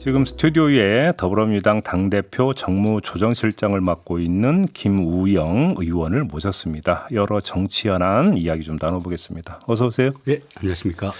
지금 스튜디오에 더불어민주당 당대표 정무조정실장을 맡고 있는 김우영 의원을 모셨습니다. 여러 정치 현안 이야기 좀 나눠보겠습니다. 어서 오세요. 네, 안녕하십니까.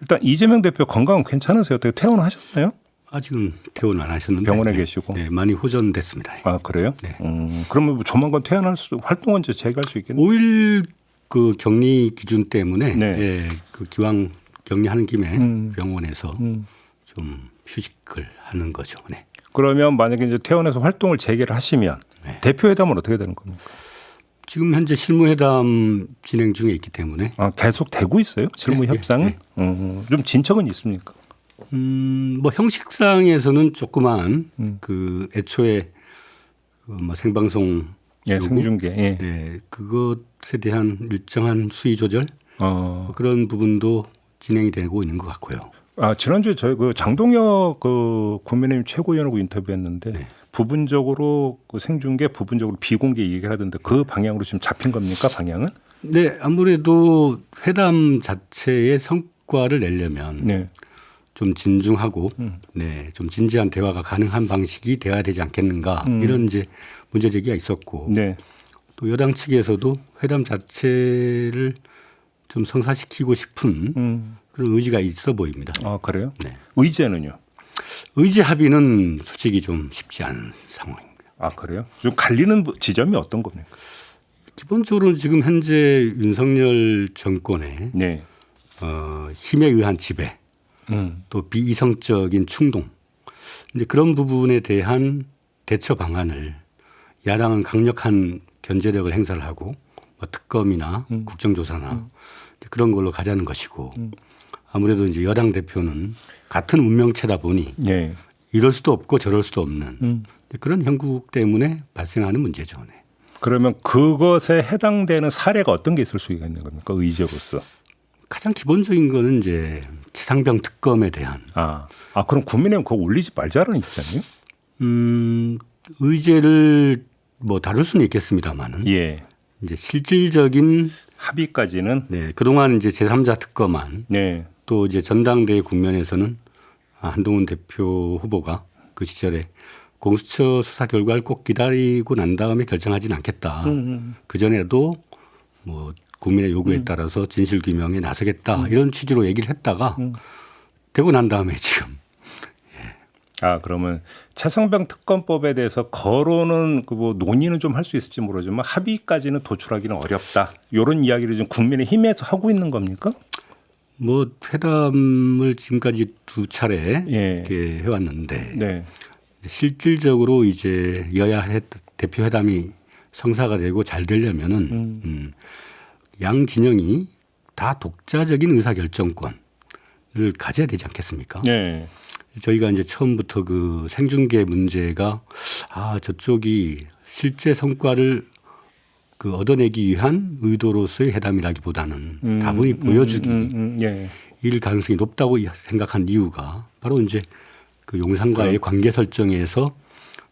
일단 이재명 대표 건강 괜찮으세요? 어떻게 퇴원하셨나요? 아직은 퇴원 안 하셨는데 병원에 네, 계시고. 네, 많이 호전됐습니다. 아 그래요? 네. 음, 그러면 뭐 조만간 퇴원할 수 활동 언제 재개할 수 있겠네요. 5일 그 격리 기준 때문에 네. 예, 그 기왕 격리하는 김에 음. 병원에서 음. 좀 휴식을 하는 거죠. 네. 그러면 만약에 이제 퇴원해서 활동을 재개를 하시면 네. 대표회담은 어떻게 되는 겁니까? 지금 현재 실무회담 진행 중에 있기 때문에 아, 계속 되고 있어요? 실무 네, 협상은? 네, 음, 좀 진척은 있습니까? 음, 뭐 형식상에서는 조그만 음. 그 애초에 그뭐 생방송 예, 요구? 생중계. 예. 네, 그것에 대한 일정한 수위 조절 어. 뭐 그런 부분도 진행이 되고 있는 것 같고요. 아 지난주에 저희 그 장동혁 그 국민의힘 최고위원하고 인터뷰했는데 네. 부분적으로 그 생중계 부분적으로 비공개 얘기를 하던데 그 방향으로 지금 잡힌 겁니까 방향은? 네, 아무래도 회담 자체의 성과를 내려면 네. 좀 진중하고 음. 네, 좀 진지한 대화가 가능한 방식이 돼야 되지 않겠는가 음. 이런 이제 문제 제기가 있었고 네. 또 여당 측에서도 회담 자체를 좀 성사시키고 싶은 음. 그런 의지가 있어 보입니다. 아 그래요? 네. 의제는요? 의지 합의는 솔직히 좀 쉽지 않은 상황입니다. 아 그래요? 좀 갈리는 부- 지점이 어떤 겁니까? 기본적으로 지금 현재 윤석열 정권의 네. 어, 힘에 의한 지배 음. 또 비이성적인 충동 이제 그런 부분에 대한 대처 방안을 야당은 강력한 견제력을 행사를 하고 뭐 특검이나 음. 국정조사나 이제 그런 걸로 가자는 것이고 음. 아무래도 이제 여당 대표는 같은 운명체다 보니 네. 이럴 수도 없고 저럴 수도 없는 음. 그런 형국 때문에 발생하는 문제죠. 네. 그러면 그것에 해당되는 사례가 어떤 게 있을 수 있는 겁니까? 의제로서. 가장 기본적인 거는 이제 최상병 특검에 대한 아, 아 그럼 국민의힘 그거 올리지 말자는 입장이에요? 음, 의제를 뭐 다룰 수는 있겠습니다만은 예. 이제 실질적인 합의까지는 네, 그동안 이제 제3자 특검안 네. 또 이제 전당대회 국면에서는 아, 한동훈 대표 후보가 그 시절에 공수처 수사 결과를 꼭 기다리고 난 다음에 결정하지는 않겠다. 음. 그 전에도 뭐 국민의 요구에 따라서 진실 규명에 나서겠다 이런 취지로 얘기를 했다가 음. 되고 난 다음에 지금 아 그러면 최상병 특검법에 대해서 거론은 그 뭐 논의는 좀 할 수 있을지 모르지만 합의까지는 도출하기는 어렵다. 이런 이야기를 지금 국민의 힘에서 하고 있는 겁니까? 뭐 회담을 지금까지 두 차례 예. 이렇게 해왔는데 네. 실질적으로 이제 여야 회- 대표 회담이 성사가 되고 잘 되려면은 음. 음, 양 진영이 다 독자적인 의사 결정권을 가져야 되지 않겠습니까? 네. 저희가 이제 처음부터 그 생중계 문제가 아 저쪽이 실제 성과를 그 얻어내기 위한 의도로서의 회담이라기보다는 음, 다분히 보여주기 음, 음, 음, 예. 일 가능성이 높다고 생각한 이유가 바로 이제 그 용산과의 관계 설정에서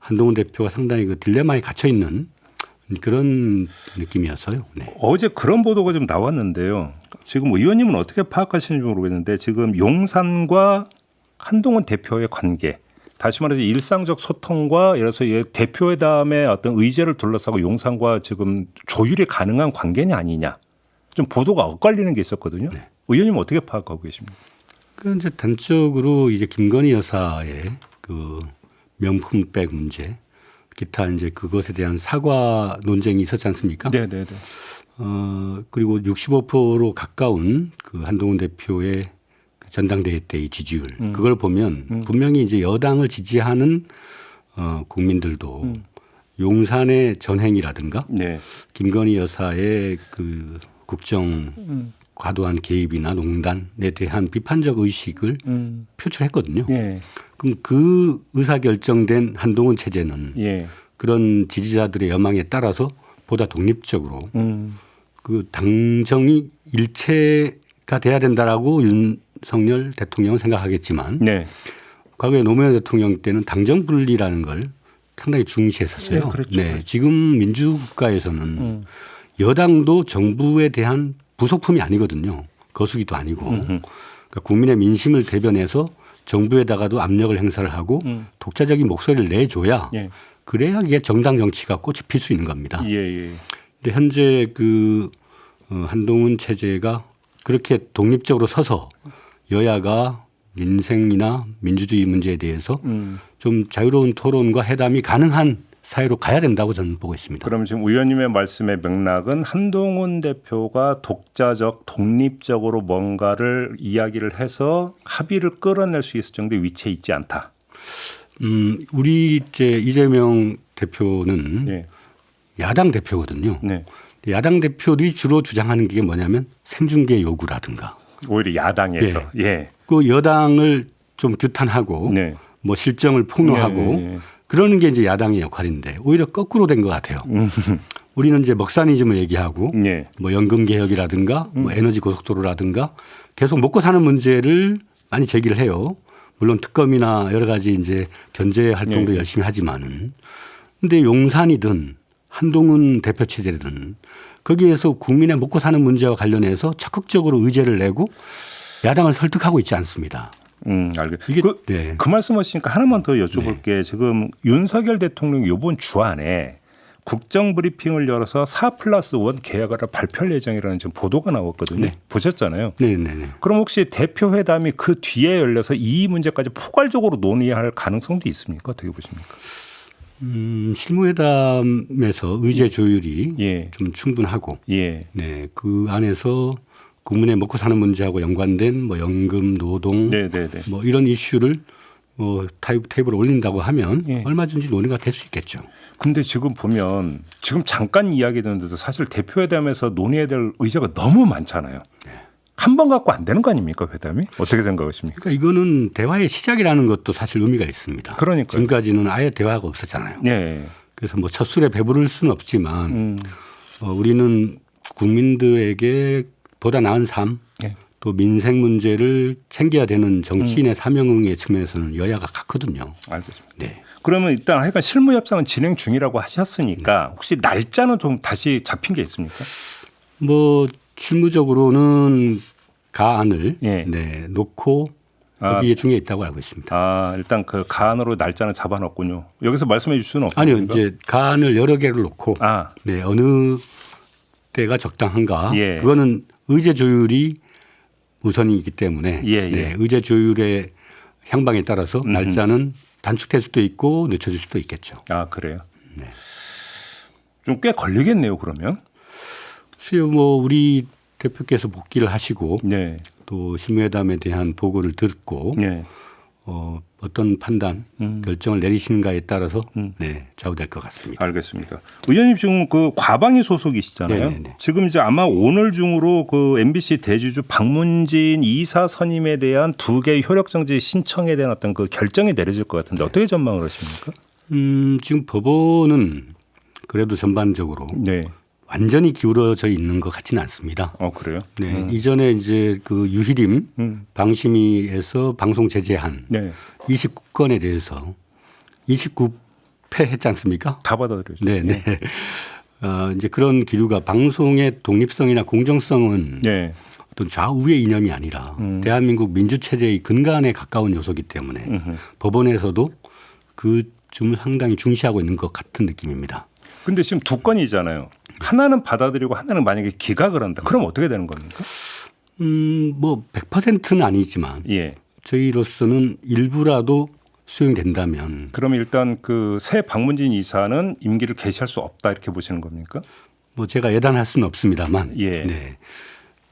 한동훈 대표가 상당히 그 딜레마에 갇혀 있는 그런 느낌이었어요. 네. 어제 그런 보도가 좀 나왔는데요. 지금 의원님은 어떻게 파악하시는지 모르겠는데 지금 용산과 한동훈 대표의 관계 다시 말해서 일상적 소통과 이래서 이 대표회담의 어떤 의제를 둘러싸고 용산과 지금 조율이 가능한 관계냐 아니냐 좀 보도가 엇갈리는 게 있었거든요. 네. 의원님은 어떻게 파악하고 계십니까? 그 이제 단적으로 이제 김건희 여사의 그 명품백 문제, 기타 이제 그것에 대한 사과 논쟁이 있었지 않습니까? 네, 네, 네. 어 그리고 65% 가까운 그 한동훈 대표의 그 전당대회 때의 지지율 음. 그걸 보면 분명히 이제 여당을 지지하는 어 국민들도 음. 용산의 전행이라든가 네. 김건희 여사의 그 국정 음. 과도한 개입이나 농단에 대한 비판적 의식을 음. 표출했거든요. 예. 그럼 그 의사 결정된 한동훈 체제는 예. 그런 지지자들의 여망에 따라서 보다 독립적으로 음. 그 당정이 일체가 돼야 된다라고 윤석열 대통령은 생각하겠지만 네. 과거에 노무현 대통령 때는 당정 분리라는 걸 상당히 중시했었어요. 네, 그렇죠. 그렇죠. 지금 민주국가에서는 음. 여당도 정부에 대한 부속품이 아니거든요. 거수기도 아니고 음흠. 그러니까 국민의 민심을 대변해서 정부에다가도 압력을 행사를 하고 음. 독자적인 목소리를 내줘야 예. 그래야 이게 정당 정치가 꽃이 필 수 있는 겁니다. 예, 예. 근데 현재 그 어, 한동훈 체제가 그렇게 독립적으로 서서 여야가 민생이나 민주주의 문제에 대해서 음. 좀 자유로운 토론과 회담이 가능한 사회로 가야 된다고 저는 보고 있습니다. 그럼 지금 의원님의 말씀의 맥락은 한동훈 대표가 독자적, 독립적으로 뭔가를 이야기를 해서 합의를 끌어낼 수 있을 정도의 위치에 있지 않다. 음, 우리 이제 이재명 대표는 네, 야당 대표거든요. 네. 야당 대표들이 주로 주장하는 게 뭐냐면 생중계 요구라든가 오히려 야당에서 예, 그 여당을 좀 규탄하고 네, 뭐 실정을 폭로하고 네, 네, 네. 그러는 게 이제 야당의 역할인데 오히려 거꾸로 된 것 같아요. 우리는 이제 먹사니즘을 얘기하고 예, 뭐 연금 개혁이라든가 음. 뭐 에너지 고속도로라든가 계속 먹고 사는 문제를 많이 제기를 해요. 물론 특검이나 여러 가지 이제 견제 활동도 네. 열심히 하지만은 근데 용산이든 한동훈 대표 체제든 거기에서 국민의 먹고 사는 문제와 관련해서 적극적으로 의제를 내고 야당을 설득하고 있지 않습니다. 음, 알겠. 이게 그, 네. 그 말씀하시니까 하나만 더 여쭤볼게. 지금 윤석열 대통령 이번 주안에 국정 브리핑을 열어서 4 플러스 1 계약을 발표할 예정이라는 지금 보도가 나왔거든요. 네. 보셨잖아요. 네네네. 그럼 혹시 대표 회담이 그 뒤에 열려서 이 문제까지 포괄적으로 논의할 가능성도 있습니까? 어떻게 보십니까? 음, 실무회담에서 의제 조율이 예, 좀 충분하고 예, 네, 그 안에서 국민의 먹고 사는 문제하고 연관된 뭐 연금, 노동, 네, 네, 네. 뭐 이런 이슈를 뭐 타입 테이블에 올린다고 하면 예. 얼마든지 논의가 될 수 있겠죠. 근데 지금 보면 지금 잠깐 이야기했는데도 사실 대표 회담에서 논의해야 될 의제가 너무 많잖아요. 한 번 갖고 안 되는 거 아닙니까 회담이? 어떻게 생각하십니까? 그러니까 이거는 대화의 시작이라는 것도 사실 의미가 있습니다. 그러니까요. 지금까지는 아예 대화가 없었잖아요. 예. 그래서 뭐 첫 술에 배부를 수는 없지만 음. 어, 우리는 국민들에게 보다 나은 삶, 예. 또 민생 문제를 챙겨야 되는 정치인의 사명의 측면에서는 여야가 같거든요. 알겠습니다. 네. 그러면 일단 하여간 실무 협상은 진행 중이라고 하셨으니까 혹시 날짜는 좀 다시 잡힌 게 있습니까? 뭐 실무적으로는 가안을 예. 네, 놓고 아. 협의 중에 있다고 알고 있습니다. 아 일단 그 가안으로 날짜는 잡아놨군요. 여기서 말씀해 줄 수는 없습니까? 아니요, 이제 가안을 여러 개를 놓고 아 네, 어느 때가 적당한가 예. 그거는 의제 조율이 우선이기 때문에 예, 예. 네, 의제 조율의 향방에 따라서 날짜는 단축될 수도 있고 늦춰질 수도 있겠죠. 아 그래요. 네. 좀 꽤 걸리겠네요. 그러면. 글쎄요, 뭐 우리 대표께서 복귀를 하시고 네. 또 실무회담에 대한 보고를 듣고 네. 어, 어떤 판단 음. 결정을 내리시는가에 따라서 음. 네, 좌우될 것 같습니다. 알겠습니다. 의원님 지금 그 과방위 소속이시잖아요. 네네네. 지금 이제 아마 오늘 중으로 그 MBC 대주주 박문진 이사 선임에 대한 두 개의 효력 정지 신청에 대한 어떤 그 결정이 내려질 것 같은데 어떻게 전망을 하십니까? 음, 지금 법원은 그래도 전반적으로 네. 완전히 기울어져 있는 것 같지는 않습니다. 어 그래요? 네, 이전에 이제 그 유희림 음. 방심위에서 방송 제재한 네. 29건에 대해서 29 패 했지 않습니까? 다 받아들여죠. 네, 네. 어, 이제 그런 기류가 방송의 독립성이나 공정성은 네. 어떤 좌우의 이념이 아니라 음. 대한민국 민주 체제의 근간에 가까운 요소이기 때문에 음흠. 법원에서도 그 점을 상당히 중시하고 있는 것 같은 느낌입니다. 근데 지금 두 건이잖아요. 하나는 받아들이고 하나는 만약에 기각을 한다. 그럼 어떻게 되는 겁니까? 음, 뭐 100%는 아니지만 예. 저희로서는 일부라도 수용이 된다면 그럼 일단 그새 박문진 이사는 임기를 개시할 수 없다 이렇게 보시는 겁니까? 뭐 제가 예단할 수는 없습니다만 예. 네.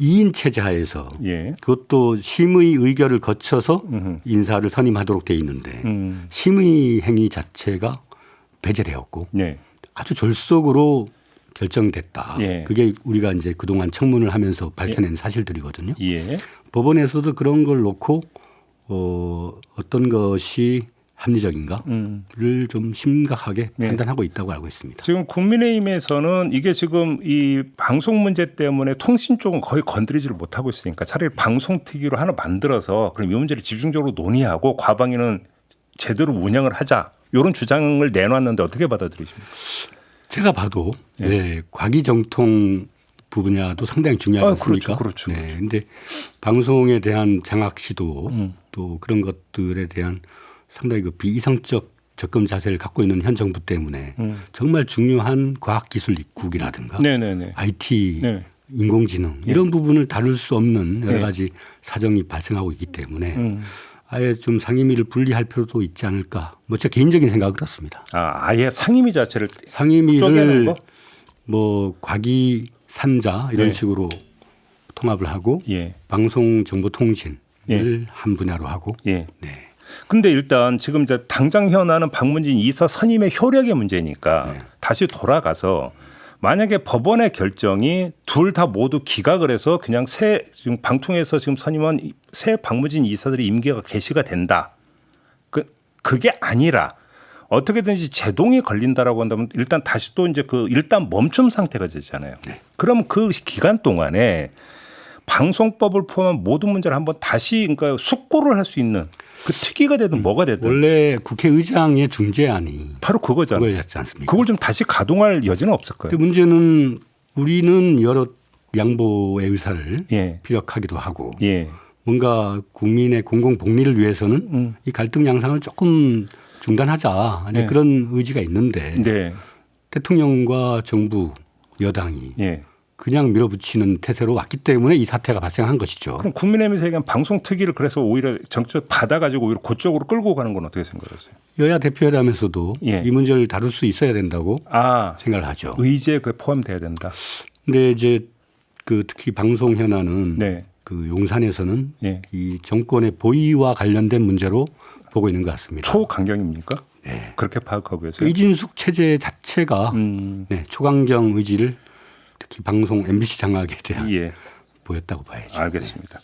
2인 체제 하에서 예. 그것도 심의 의결을 거쳐서 음흠. 인사를 선임하도록 돼 있는데 음. 심의 행위 자체가 배제되었고 네. 아주 졸속으로 결정됐다. 예. 그게 우리가 이제 그동안 청문을 하면서 밝혀낸 사실들이거든요. 예. 법원에서도 그런 걸 놓고 어, 어떤 것이 합리적인가를 음. 좀 심각하게 네. 판단하고 있다고 알고 있습니다. 지금 국민의힘에서는 이게 지금 이 방송 문제 때문에 통신 쪽은 거의 건드리지를 못하고 있으니까 차라리 방송 특위로 하나 만들어서 그럼 이 문제를 집중적으로 논의하고 과방위는 제대로 운영을 하자. 이런 주장을 내놨는데 어떻게 받아들이십니까? 제가 봐도 예. 네, 과기정통 분야도 상당히 중요하지 아, 않습니까? 그렇죠, 그렇죠, 네, 근데 방송에 대한 장악 시도 음. 또 그런 것들에 대한 상당히 그 비이성적 접근 자세를 갖고 있는 현 정부 때문에 음. 정말 중요한 과학기술 입국이라든가 네네네. IT, 네. 인공지능 이런 부분을 다룰 수 없는 여러 네. 가지 사정이 발생하고 있기 때문에 음. 아예 좀 상임위를 분리할 필요도 있지 않을까. 뭐 제 개인적인 생각은 그렇습니다. 아, 아예 상임위 자체를 상임위를 거? 뭐 과기 산자 이런 네. 식으로 통합을 하고 예. 방송 정보 통신을 예. 한 분야로 하고 예. 네. 근데 일단 지금 이제 당장 현안은 박문진 이사 선임의 효력의 문제니까 네. 다시 돌아가서 만약에 법원의 결정이 둘 다 모두 기각을 해서 그냥 새 지금 방통에서 지금 선임한 새 박문진 이사들의 임기가 개시가 된다. 그 그게 아니라 어떻게든지 제동이 걸린다라고 한다면 일단 다시 또 이제 그 일단 멈춤 상태가 되잖아요. 그럼 그 기간 동안에 방송법을 포함한 모든 문제를 한번 다시 그러니까 숙고를 할 수 있는 그 특위가 되든 뭐가 되든 원래 국회의장의 중재안이 바로 그거잖아요. 그거였지 않습니까? 그걸 좀 다시 가동할 여지는 없을까요? 근데 문제는 우리는 여러 양보의 의사를 예. 피력하기도 하고 예. 뭔가 국민의 공공 복리를 위해서는 음. 이 갈등 양상을 조금 중단하자 네. 그런 의지가 있는데 네. 대통령과 정부 여당이 예. 그냥 밀어붙이는 태세로 왔기 때문에 이 사태가 발생한 것이죠. 그럼 국민의힘에서 얘기한 방송 특위를 그래서 오히려 정적 받아가지고 오히려 그쪽으로 끌고 가는 건 어떻게 생각하세요? 여야 대표회담에서도 예. 이 문제를 다룰 수 있어야 된다고 아 생각을 하죠. 의제에 그 포함돼야 된다. 근데 이제 그 특히 방송 현안은 네. 그 용산에서는 예. 이 정권의 보위와 관련된 문제로 보고 있는 것 같습니다. 초강경입니까? 네. 그렇게 파악하고 그 계세요? 이진숙 체제 자체가 음. 네, 초강경 의지를 특히 방송 MBC 장악에 대한 예. 보였다고 봐야죠. 알겠습니다.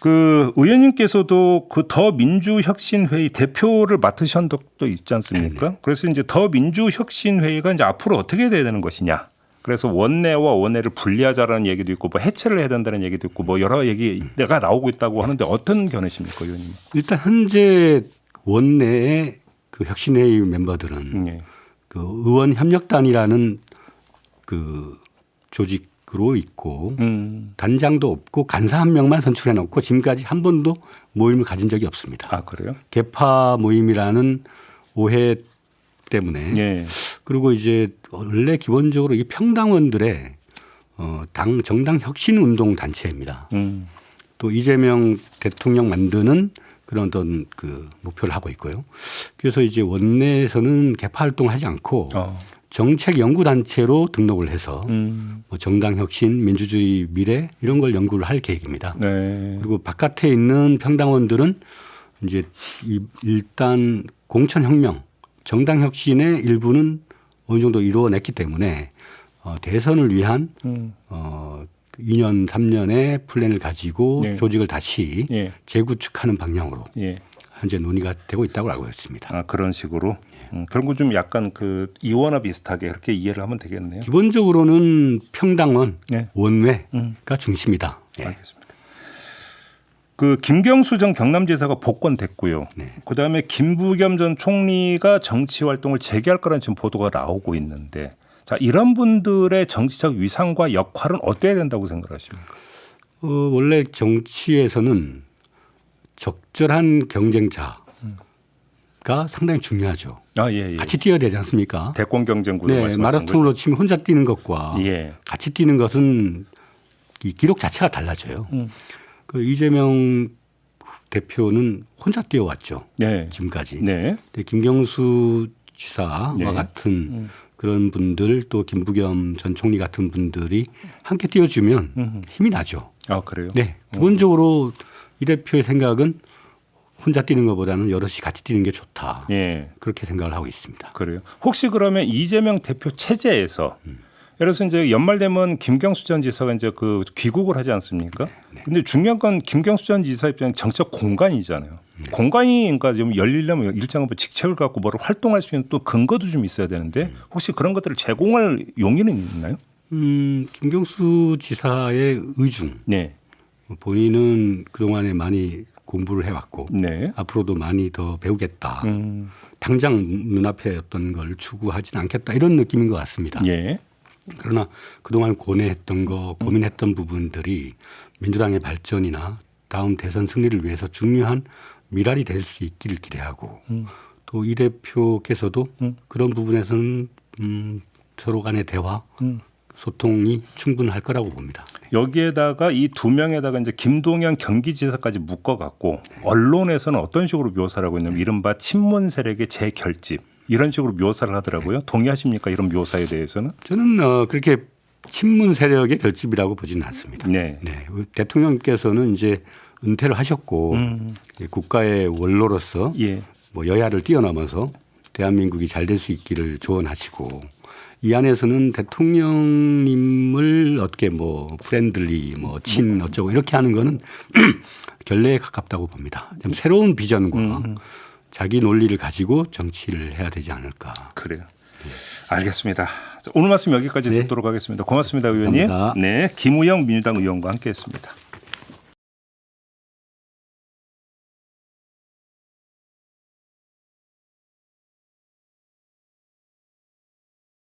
그 의원님께서도 그 더민주혁신회의 대표를 맡으신 적도 있지 않습니까? 그래서 이제 더민주혁신회의가 이제 앞으로 어떻게 돼야 되는 것이냐. 그래서 원내와 원내를 분리하자라는 얘기도 있고 뭐 해체를 해야 된다는 얘기도 있고 뭐 여러 얘기가 나오고 있다고 하는데 어떤 견해십니까, 의원님? 일단 현재 원내의 그 혁신회의 멤버들은 예. 그 의원 협력단이라는 그 조직으로 있고 음. 단장도 없고 간사 한 명만 선출해 놓고 지금까지 한 번도 모임을 가진 적이 없습니다. 아 그래요? 개파 모임이라는 오해 때문에 예. 그리고 이제 원래 기본적으로 이 평당원들의 어, 당 정당 혁신 운동 단체입니다. 음. 또 이재명 대통령 만드는 그런 어떤 그 목표를 하고 있고요. 그래서 이제 원내에서는 개파 활동을 하지 않고 어. 정책 연구 단체로 등록을 해서 음. 뭐 정당 혁신, 민주주의 미래 이런 걸 연구를 할 계획입니다. 네. 그리고 바깥에 있는 평당원들은 이제 이- 일단 공천 혁명, 정당 혁신의 일부는 어느 정도 이루어냈기 때문에 어, 대선을 위한 음. 어, 2년, 3년의 플랜을 가지고 네. 조직을 다시 예. 재구축하는 방향으로 예. 현재 논의가 되고 있다고 알고 있습니다. 아 그런 식으로. 음, 거좀 약간 그 이원화 비슷하게 그렇게 이해를 하면 되겠네요. 기본적으로는 평당원, 네. 원외가 음. 중심이다. 예. 알겠습니다. 그 김경수 전 경남지사가 복권됐고요. 네. 그다음에 김부겸 전 총리가 정치 활동을 재개할 거라는 지금 보도가 나오고 있는데 자 이런 분들의 정치적 위상과 역할은 어때야 된다고 생각하십니까? 어, 원래 정치에서는 적절한 경쟁자 가 상당히 중요하죠. 아 예, 예. 같이 뛰어야 되지 않습니까? 대권 경쟁 구도 네, 마라톤으로 치면 혼자 뛰는 것과 거죠? 예. 같이 뛰는 것은 이 기록 자체가 달라져요. 음. 그 이재명 대표는 혼자 뛰어왔죠. 네. 지금까지. 네. 근데 김경수 지사와 네. 같은 음. 그런 분들 또 김부겸 전 총리 같은 분들이 함께 뛰어주면 음. 힘이 나죠. 아 그래요? 네. 기본적으로 이 대표의 생각은 혼자 뛰는 것보다는 여럿이 같이 뛰는 게 좋다. 예. 그렇게 생각을 하고 있습니다. 그래요. 혹시 그러면 이재명 대표 체제에서 음. 예를 들어서 이제 연말 되면 김경수 전 지사가 이제 그 귀국을 하지 않습니까? 네, 근데 중요한 건 김경수 전 지사 입장에 정책 공간이잖아요. 네. 공간이 그러니까 좀 열리려면 일정한 뭐 직책을 갖고 뭐를 활동할 수 있는 또 근거도 좀 있어야 되는데 음. 혹시 그런 것들을 제공할 용의는 있나요? 음, 김경수 지사의 의중. 네. 본인은 그동안에 많이 공부를 해왔고 네. 앞으로도 많이 더 배우겠다. 음. 당장 눈앞에 어떤 걸 추구하지는 않겠다 이런 느낌인 것 같습니다. 예. 그러나 그동안 고뇌했던 거 고민했던 부분들이 민주당의 발전이나 다음 대선 승리를 위해서 중요한 미랄이 될 수 있기를 기대하고 음. 또이 대표께서도 음. 그런 부분에서는 음, 서로 간의 대화 음. 소통이 충분할 거라고 봅니다. 여기에다가 이 두 명에다가 이제 김동연 경기지사까지 묶어갖고 언론에서는 어떤 식으로 묘사를 하고 있냐면 이른바 친문 세력의 재결집 이런 식으로 묘사를 하더라고요. 동의하십니까 이런 묘사에 대해서는? 저는 어, 그렇게 친문 세력의 결집이라고 보지는 않습니다. 네. 네, 대통령께서는 이제 은퇴를 하셨고 음. 국가의 원로로서 예. 뭐 여야를 뛰어넘어서 대한민국이 잘 될 수 있기를 조언하시고 이 안에서는 대통령님을 어떻게 뭐 프렌들리 뭐 친 어쩌고 이렇게 하는 거는 결례에 가깝다고 봅니다. 좀 새로운 비전과 자기 논리를 가지고 정치를 해야 되지 않을까. 그래요. 알겠습니다. 자, 오늘 말씀 여기까지 네. 듣도록 하겠습니다. 고맙습니다, 의원님. 감사합니다. 네, 김우영 민주당 의원과 함께했습니다.